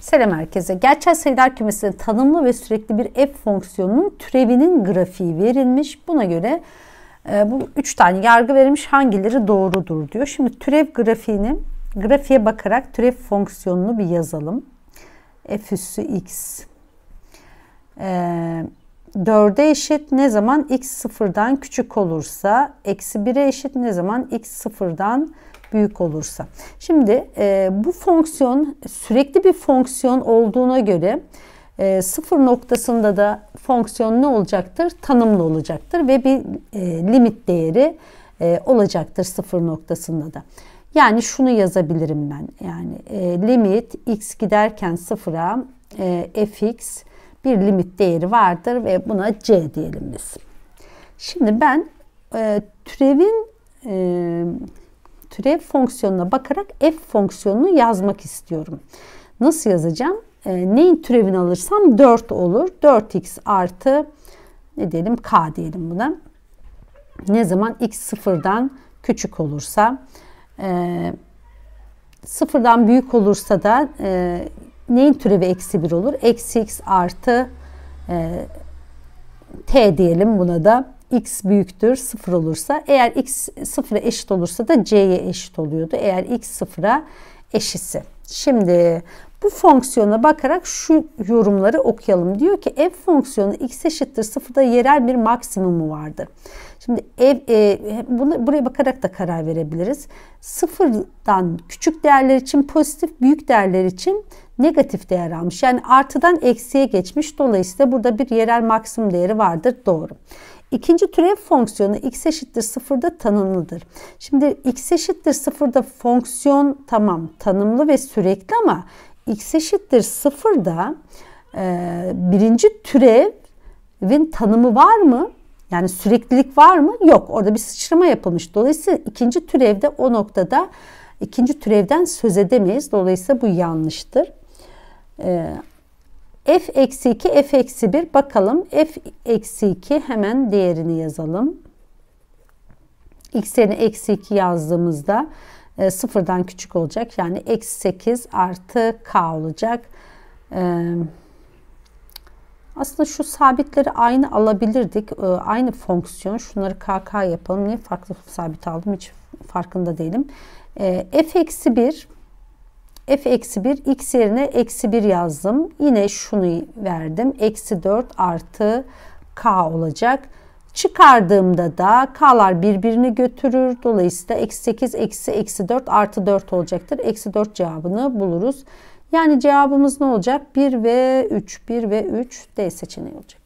Selam herkese. Gerçel sayılar kümesinde tanımlı ve sürekli bir f fonksiyonunun türevinin grafiği verilmiş. Buna göre e, bu üç tane yargı verilmiş. Hangileri doğrudur diyor. Şimdi türev grafiğini grafiğe bakarak türev fonksiyonunu bir yazalım. f üssü x. E, 4'e eşit ne zaman x sıfırdan küçük olursa, eksi 1'e eşit ne zaman x sıfırdan büyük olursa. Şimdi e, bu fonksiyon sürekli bir fonksiyon olduğuna göre e, sıfır noktasında da fonksiyon ne olacaktır? Tanımlı olacaktır ve bir e, limit değeri e, olacaktır sıfır noktasında da. Yani şunu yazabilirim ben. Yani e, limit x giderken sıfıra e, fx bir limit değeri vardır ve buna c diyelim biz. Şimdi ben e, türevin e, türev fonksiyonuna bakarak f fonksiyonunu yazmak istiyorum. Nasıl yazacağım? E, neyin türevini alırsam 4 olur. 4x artı ne diyelim k diyelim buna. Ne zaman x sıfırdan küçük olursa e, sıfırdan büyük olursa da e, neyin türevi eksi 1 olur? Eksi x artı e, t diyelim buna da x büyüktür 0 olursa eğer x 0'a eşit olursa da c'ye eşit oluyordu. Eğer x 0'a eşitse. Şimdi bu fonksiyona bakarak şu yorumları okuyalım. Diyor ki f fonksiyonu x eşittir 0'da yerel bir maksimumu vardır. Şimdi ev, e, bunu, buraya bakarak da karar verebiliriz. Sıfırdan küçük değerler için pozitif, büyük değerler için negatif değer almış. Yani artıdan eksiye geçmiş. Dolayısıyla burada bir yerel maksimum değeri vardır. Doğru. İkinci türev fonksiyonu x eşittir sıfırda tanımlıdır. Şimdi x eşittir sıfırda fonksiyon tamam tanımlı ve sürekli ama x eşittir sıfırda e, birinci türevin tanımı var mı? Yani süreklilik var mı? Yok. Orada bir sıçrama yapılmış. Dolayısıyla ikinci türevde o noktada ikinci türevden söz edemeyiz. Dolayısıyla bu yanlıştır. Ee, f eksi 2, f eksi 1 bakalım. f eksi 2 hemen değerini yazalım. x eksi 2 yazdığımızda e, sıfırdan küçük olacak. Yani eksi 8 artı k olacak. E, aslında şu sabitleri aynı alabilirdik. E, aynı fonksiyon. Şunları kk yapalım. Niye farklı sabit aldım hiç farkında değilim. E, f eksi 1 f eksi 1 x yerine eksi 1 yazdım. Yine şunu verdim. Eksi 4 artı k olacak. Çıkardığımda da k'lar birbirini götürür. Dolayısıyla eksi 8 eksi eksi 4 artı 4 olacaktır. Eksi 4 cevabını buluruz. Yani cevabımız ne olacak? 1 ve 3. 1 ve 3 D seçeneği olacak.